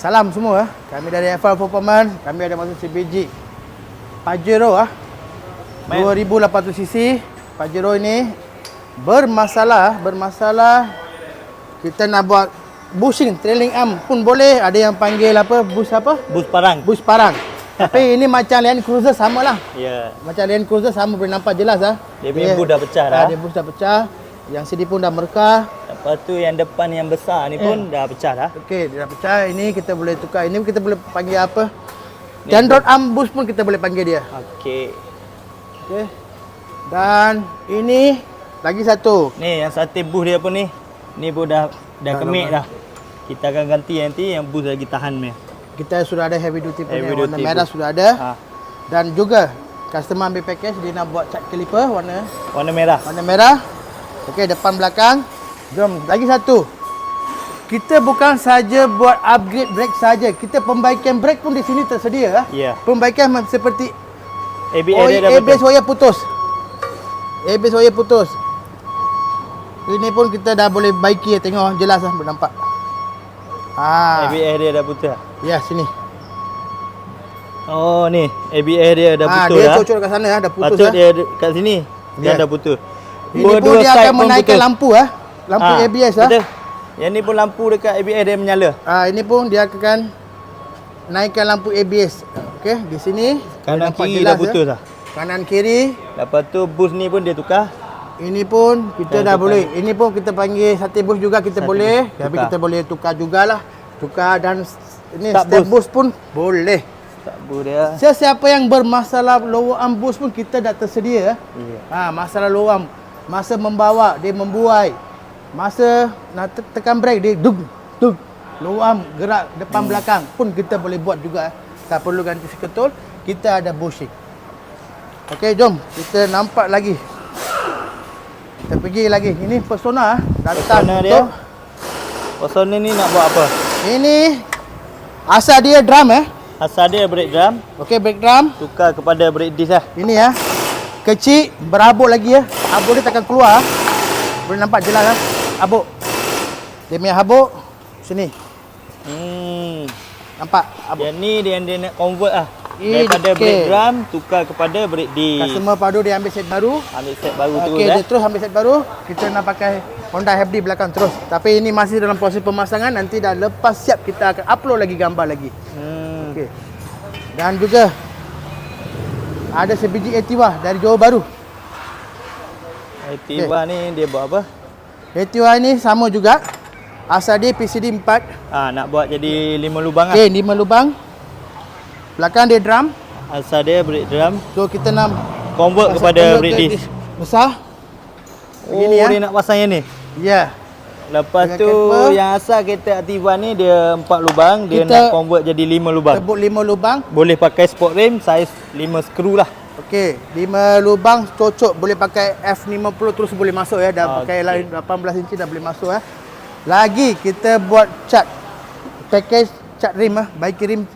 Salam semua. ah. Kami dari FL Performance. Kami ada masuk CBG. Pajero ah. Man. 2800 cc. Pajero ini bermasalah, bermasalah. Kita nak buat bushing, trailing arm pun boleh. Ada yang panggil apa? Bus apa? Bus parang. Bus parang. Tapi ini macam Land Cruiser sama lah. Ya. Macam Land Cruiser sama boleh nampak jelas ah. Dia punya bus dah pecah dah. Ah, dia bus dah pecah. Yang sini pun dah merekah. Lepas tu yang depan yang besar ni pun dah pecah dah. Okey, dah pecah. Ini kita boleh tukar. Ini kita boleh panggil apa? Tendrot arm boost pun kita boleh panggil dia. Okey. Okey. Dan ini lagi satu. Ni yang satu bus dia pun ni. Ni pun dah dah kemik dah. Kita akan ganti nanti yang bus lagi tahan meh. Kita sudah ada heavy duty punya Heavy warna duty merah boost. sudah ada. Ha. Dan juga customer ambil package dia nak buat cat caliper warna Warna merah. warna merah. Okey, depan belakang. Jom lagi satu. Kita bukan saja buat upgrade brake saja. Kita pembaikan brake pun di sini tersedia. ah. Ya. Pembaikan seperti ABS dah wire putus. ABS wire putus. Ini pun kita dah boleh baiki tengok jelas lah nampak. Ha. ABS dia dah putus. Ya sini. Oh ni, ABS dia dah ha, putus dia dah. cocok kat sana ah, dah putus Patut ah. dia kat sini. Dia Ya. dah putus. Ini pun dia akan pun menaikkan putus. lampu ah. Lampu Ah, ABS ah. Betul. Yang ni pun lampu dekat ABS dia menyala. Ah ini pun dia akan naikkan lampu ABS. Okey, di sini Kanan kiri dah putus ah. dah. Kanan kiri Lepas tu bus ni pun dia tukar. Ini pun kita Dan dah kita boleh. Ini pun kita panggil sate bus juga kita Sate boleh. bus, Tapi tukar. kita boleh tukar jugalah. Tukar dan ini step bus. bus pun boleh. Tak bus dia. Sesiapa yang bermasalah lower arm boost pun kita dah tersedia. Ya. Ha, masalah lower arm. Masa membawa, dia membuai. Masa nak te- tekan brake, dia dug, dug. Arm gerak depan belakang pun kita boleh buat juga. Tak perlu ganti seketul. Kita ada bushing. Okey, jom. Kita nampak lagi. Kita pergi lagi. Ini persona ah, datang Persona untuk dia. Persona ni nak buat apa? Ini asal dia drum eh. Asal dia brake drum, Okey, brake drum. tukar kepada brake disc lah. Ini ya. Kecil, berabuk lagi ya. Habuk dia takkan keluar. Boleh nampak jelas lah. Habuk. Dia punya habuk. Sini. Hmm. Nampak? Habuk. Yang ni dia dia nak convert lah. Eh, Daripada okey. brake drum tukar kepada brake disc. Customer padu dia ambil set baru. Ambil set baru terus Okey, eh. dia terus ambil set baru. Kita nak pakai Honda FD belakang terus. Tapi ini masih dalam proses pemasangan. Nanti dah lepas siap kita akan upload lagi gambar lagi. Hmm. Okey. Dan juga ada sebiji Activa dari Johor Baru. Activa ni dia buat apa? Activa ni sama juga. Asal dia PCD 4. Ah nak buat jadi lima lubang lah. Okey, lima lubang. Belakang dia drum. Asal dia brake drum So kita nak convert kepada ke disc. Besar. Oh, Begini, ya. dia nak pasang yang ni. Ya. Lepas Dengan tu camper. yang asal kereta Activa ni dia empat lubang, dia Kita nak convert jadi lima lubang. Tebuk lima lubang. Boleh pakai sport rim saiz 5 skru lah. Okey, lima lubang cocok boleh pakai F50 terus boleh masuk ya. Dah Ah, pakai okey. lain 18 inci dah boleh masuk ya. Lagi kita buat cat package cat rim ah, bike rim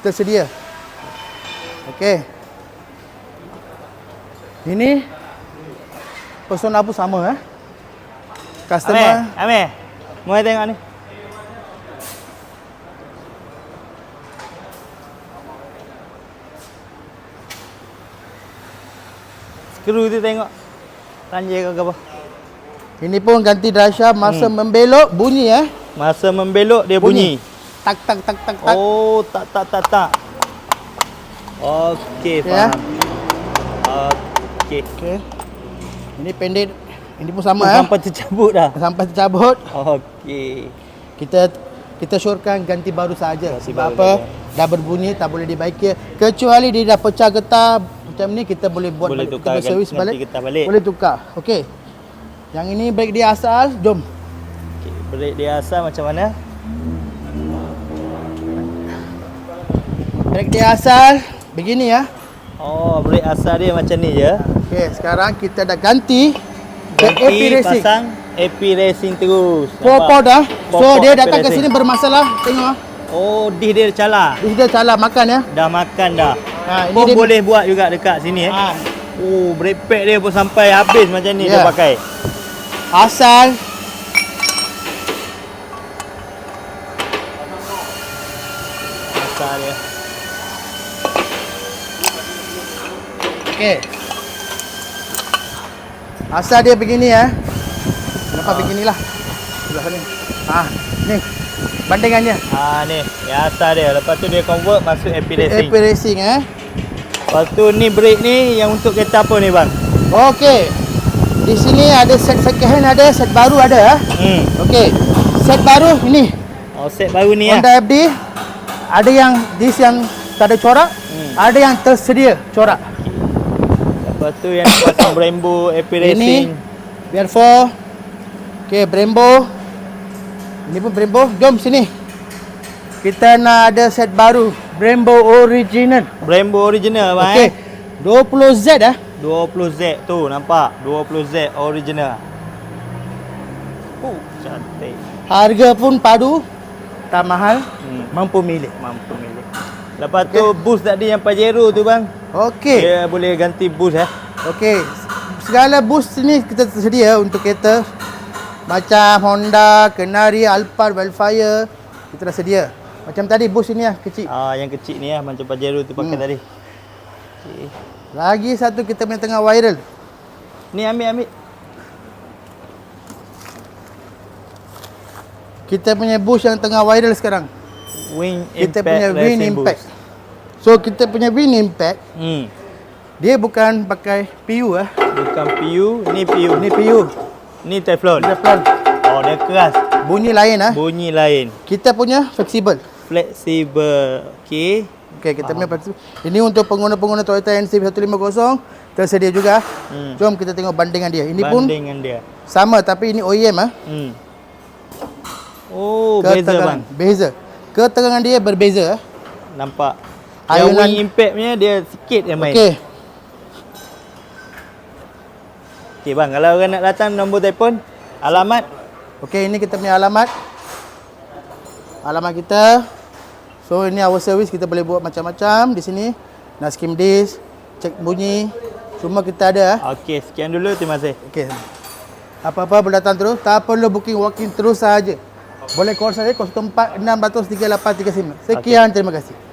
tersedia. Okey. Ini persona pun sama eh. Customer Amir, Amir. Mai tengok ni. Skru tu tengok. Ranjai ke apa? Ini pun ganti drasha masa membelok bunyi eh. Masa membelok dia bunyi. Tak tak tak tak tak. Oh, tak tak tak tak. Okey, Ya. faham. Okey. Okey. Ini pendek. Ini pun Oh, sama eh. sampai tercabut dah. Sampai tercabut. Okey. Kita kita syorkan ganti baru saja. Sebab baru apa? saja. Dah berbunyi tak boleh dibaiki. Kecuali dia dah pecah getah macam ni kita boleh buat Boleh balik. tukar, kita servis ganti balik. balik. Boleh tukar. Okey. Yang ini brake dia asal. Jom. Okey, brake dia asal macam mana? Brake dia asal begini ya. Oh, brake asal dia macam ni je. Okey, sekarang kita dah Ganti AP Racing. pasang AP Racing terus. Four port dah. So dia datang ke sini bermasalah. Tengok ah. Oh, dish dia cala. Dia sudah salah makan ya. Dah makan dah. Ha, ini Pun dia- boleh buat juga dekat sini eh. Ha, Oh, brake pad dia pun sampai habis macam ni Ya. dia pakai. asal Asal dia. Okey. Asal dia begini ya. Nampak beginilah. Sebelah sini. Ah, ni. Bandingannya. Ha ni, yang asal dia. Lepas tu dia convert masuk AP racing. AP Racing eh. Lepas tu ni brake ni yang untuk kereta apa ni bang? Okey. Di sini ada set second hand ada, set baru ada eh. Hmm. Okey. Set baru ini Oh set baru ni. Honda FD. Ada yang dis yang tak ada corak, Hmm. ada yang tersedia corak. Lepas tu yang pasang Brembo AP racing. Ini biar 4. Okey, Brembo. Ini pun Brembo. Jom sini. Kita nak ada set baru, Brembo original. Brembo original bang Okey. eh. 20Z ah. 20Z tu nampak 20Z original. Oh cantik. Harga pun padu, tak mahal, Hmm. mampu milik. Mampu milik. Lepas tu boost tadi yang Pajero tu bang. Okey. Dia boleh ganti boost eh. Okey. Segala boost ni kita tersedia untuk kereta macam Honda, Canary, Alphard, Wildfire kita dah sedia. Macam tadi boost ini lah kecil. Ah yang kecil ni lah macam Pajero tu pakai Hmm. tadi. Okay. Lagi satu kita punya tengah viral. Ni ambil ambil. Kita punya boost yang tengah viral sekarang. Wing Kita impact punya Win racing Impact. boost. So kita punya Win Impact Hmm. dia bukan pakai PU ah. Bukan PU, ni PU. Ni PU. Ni Teflon. Pelan. Oh dia keras. Bunyi lain ah. Bunyi lain. Kita punya fleksibel. Flexible. Okey. Okey, kita punya fleksibel. Ini untuk pengguna-pengguna Toyota NC150 tersedia juga. Hmm. Jom kita tengok bandingan dia. Ini pun Bandingan dia. sama tapi ini OEM ah. Hmm. Oh, beza bang. Beza. Ketegangan dia berbeza. Nampak. Yang Ayunan- wing impact punya dia sikit je main. Okey. Okey bang, kalau orang nak datang nombor telefon, alamat Okey, ini kita punya alamat. Alamat kita. So ini our service kita boleh buat macam-macam di sini. Nak skim disk, cek bunyi, semua kita ada ah. Okey, sekian dulu. Terima kasih. Okey. Apa-apa boleh datang terus, tak perlu booking walk-in terus saja. Boleh call saya 04 600 3835. Sekian, terima kasih.